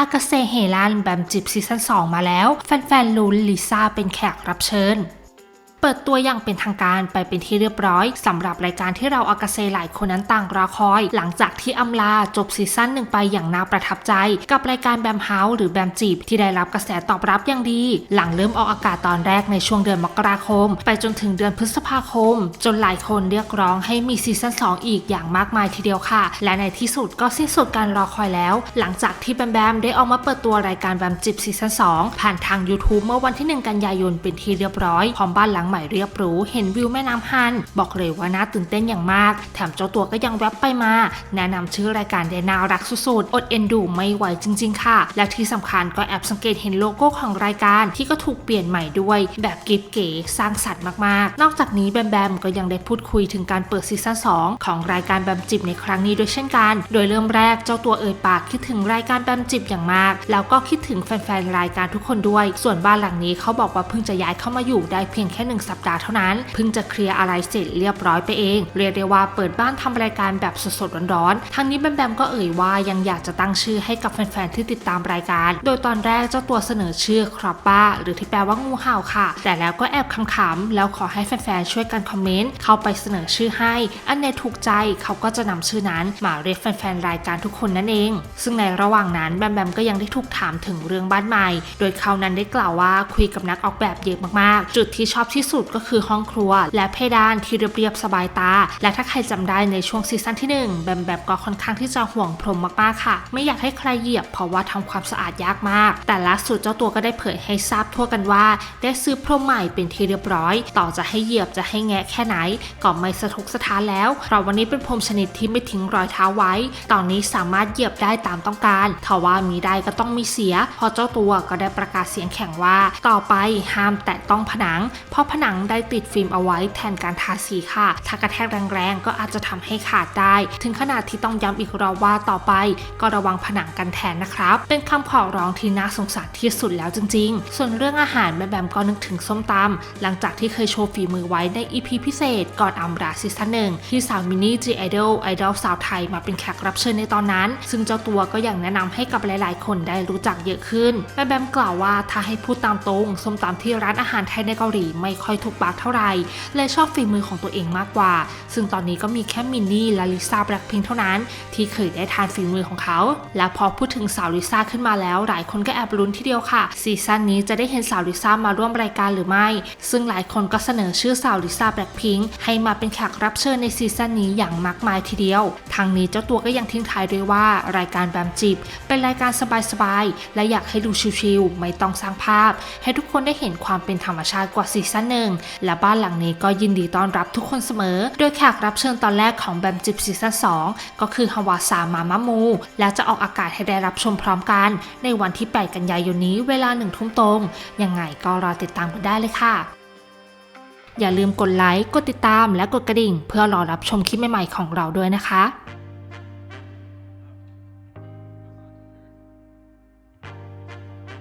อากาเซเฮลันแบมจิบซีซั่น2 มาแล้ว แฟนๆลุ้นลิซ่าเป็นแขกรับเชิญ เปิดตัวอย่างเป็นทางการไปเป็นที่เรียบร้อยสำหรับรายการที่เราอากาเซหลายคนนั้นต่างรอคอย หลังจากที่อำลาจบซีซั่นหนึ่งไปอย่างน่าประทับใจ กับรายการแบมเฮาส์หรือแบมจีบที่ได้รับกระแสตอบรับอย่างดี หลังเริ่มออกอากาศตอนแรกในช่วงเดือนมกราคม ไปจนถึงเดือนพฤษภาคม จนหลายคนเรียกร้องให้มีซีซั่น2 อีกอย่างมากมายทีเดียวค่ะ และในที่สุดก็สิ้นสุดการรอคอยแล้ว หลังจากที่แบมแบมได้ออกมาเปิดตัวรายการแบมจิบซีซั่น2ผ่านทาง YouTube เมื่อวันที่ 1 กันยายนเป็นที่เรียบร้อยพร้อมบ้านหลังใหม่เรียบรู้ เห็นวิวแม่น้ำฮัน บอกเลยว่าน่าตื่นเต้นอย่างมาก แถมเจ้าตัวก็ยังแวบไปมา แนะนำชื่อรายการได้น่ารักสุดๆ อดเอ็นดูไม่ไหวจริง ๆ ค่ะ และที่สำคัญก็แอบสังเกตเห็นโลโก้ของรายการที่ก็ถูกเปลี่ยนใหม่ด้วย แบบกิฟเก๋สร้างสรรค์มากๆ นอกจากนี้แบมแบมก็ยังได้พูดคุยถึงการเปิดซีซั่น2ของรายการแบมจิบในครั้งนี้ด้วยเช่นกัน โดยเริ่มแรกเจ้าตัวเอ่ยปากคิดถึงรายการแบมจิบอย่างมาก แล้วก็คิดถึงแฟนๆรายการทุกคนด้วย ส่วนบ้านหลังนี้เขาบอกว่าเพิ่งจะย้ายเข้ามาอยู่ได้เพียงแค่หนึ่งสัปดาห์เท่านั้น เพิ่งจะเคลียร์อะไรเสร็จเรียบร้อยไปเอง เรียกได้ว่าเปิดบ้านทำรายการแบบสดๆร้อนๆทั้งนี้แบมแบมก็เอ่ยว่ายังอยากจะตั้งชื่อให้กับแฟนๆที่ติดตามรายการ โดยตอนแรกเจ้าตัวเสนอชื่อครอบบ้า หรือที่แปลว่างูเห่าค่ะ แต่แล้วก็แอบขำๆแล้วขอให้แฟนๆช่วยกันคอมเมนต์เข้าไปเสนอชื่อให้ อันไหนถูกใจเขาก็จะนำชื่อนั้นมาเรียกแฟนๆรายการทุกคนนั่นเอง ซึ่งในระหว่างนั้นแบมแบมก็ยังได้ถูกถามถึงเรื่องบ้านใหม่ โดยเขานั้นได้กล่าวว่าคุยกับนักออกแบบเยอะมากๆ จุดที่ชอบที่สุดก็คือห้องครัว และเพดานที่เรียบๆสบายตา และถ้าใครจำได้ในช่วงซีซั่นที่ 1 แบมแบมก็ค่อนข้างที่จะห่วงพรมมากๆค่ะ ไม่อยากให้ใครเหยียบเพราะว่าทำความสะอาดยากมาก แต่ล่าสุดเจ้าตัวก็ได้เผยให้ทราบทั่วกันว่า ได้ซื้อพรมใหม่เป็นที่เรียบร้อย ต่อจะให้เหยียบจะให้แงะแค่ไหนก็ไม่สะทกสะท้านแล้วเพราะวันนี้เป็นพรมชนิดที่ไม่ทิ้งรอยเท้าไว้ ตอนนี้สามารถเหยียบได้ตามต้องการถ้าว่ามีได้ก็ต้องมีเสีย พอเจ้าตัวก็ได้ประกาศเสียงแข็งว่า ต่อไปห้ามแตะต้องผนังเพราะผนังได้ติดฟิล์มเอาไว้แทนการทาสีค่ะ ถ้ากระแทกแรงๆ ก็อาจจะทำให้ขาดได้ ถึงขนาดที่ต้องย้ำอีกรอบว่าต่อไป ก็ระวังผนังกันแทนนะครับ เป็นคำขอร้องที่น่าสงสารที่สุดแล้วจริง ๆ ส่วนเรื่องอาหารแม่แบมก็นึกถึงส้มตำหลังจากที่เคยโชว์ฝีมือไว้ใน EP พิเศษก่อนอัมราซีซั่นหนึ่งที่สาวมินนี่จีไอดอลไอดอลสาวไทยมาเป็นแขกรับเชิญในตอนนั้น ซึ่งเจ้าตัวก็ยังแนะนำให้กับหลาย ๆ คนได้รู้จักเยอะขึ้นแม่แบมกล่าวว่าถ้าให้พูดตามตรงส้มตำที่ร้านอาหารไทยในเกาหลีไม่ค่อยคอยถูกปากเท่าไหร่เลยชอบฝีมือของตัวเองมากกว่า ซึ่งตอนนี้ก็มีแค่มินนี่และลิซ่าแบล็คพิงค์เท่านั้น ที่เคยได้ทานฝีมือของเขา และพอพูดถึงสาวลิซ่าขึ้นมาแล้ว หลายคนก็แอบลุ้นทีเดียวค่ะ ซีซั่นนี้จะได้เห็นสาวลิซ่ามาร่วมรายการหรือไม่ ซึ่งหลายคนก็เสนอชื่อสาวลิซ่าแบล็คพิงค์ให้มาเป็นแขกรับเชิญในซีซั่นนี้อย่างมากมายทีเดียว ทางนี้เจ้าตัวก็ยังทิ้งท้ายด้วยว่ารายการแบมจิบเป็นรายการสบายๆและอยากให้ดูชิลๆไม่ต้องสร้างภาพ ให้ทุกคนได้เห็นความเป็นธรรมชาติกว่าซีซั่นหนึหนึ่งและบ้านหลังนี้ก็ยินดีต้อนรับทุกคนเสมอ โดยแขกรับเชิญตอนแรกของแบมจิบซีซั่น2ก็คือฮาวาซามามะมู และจะออกอากาศให้ได้รับชมพร้อมกัน ในวันที่ 8 กันยายนนี้เวลาหนึ่งทุ่มตรงยังไงก็รอติดตามกันได้เลยค่ะอย่าลืมกดไลค์ กดติดตาม และกดกระดิ่ง เพื่อรอรับชมคลิปใหม่ๆของเราด้วยนะคะ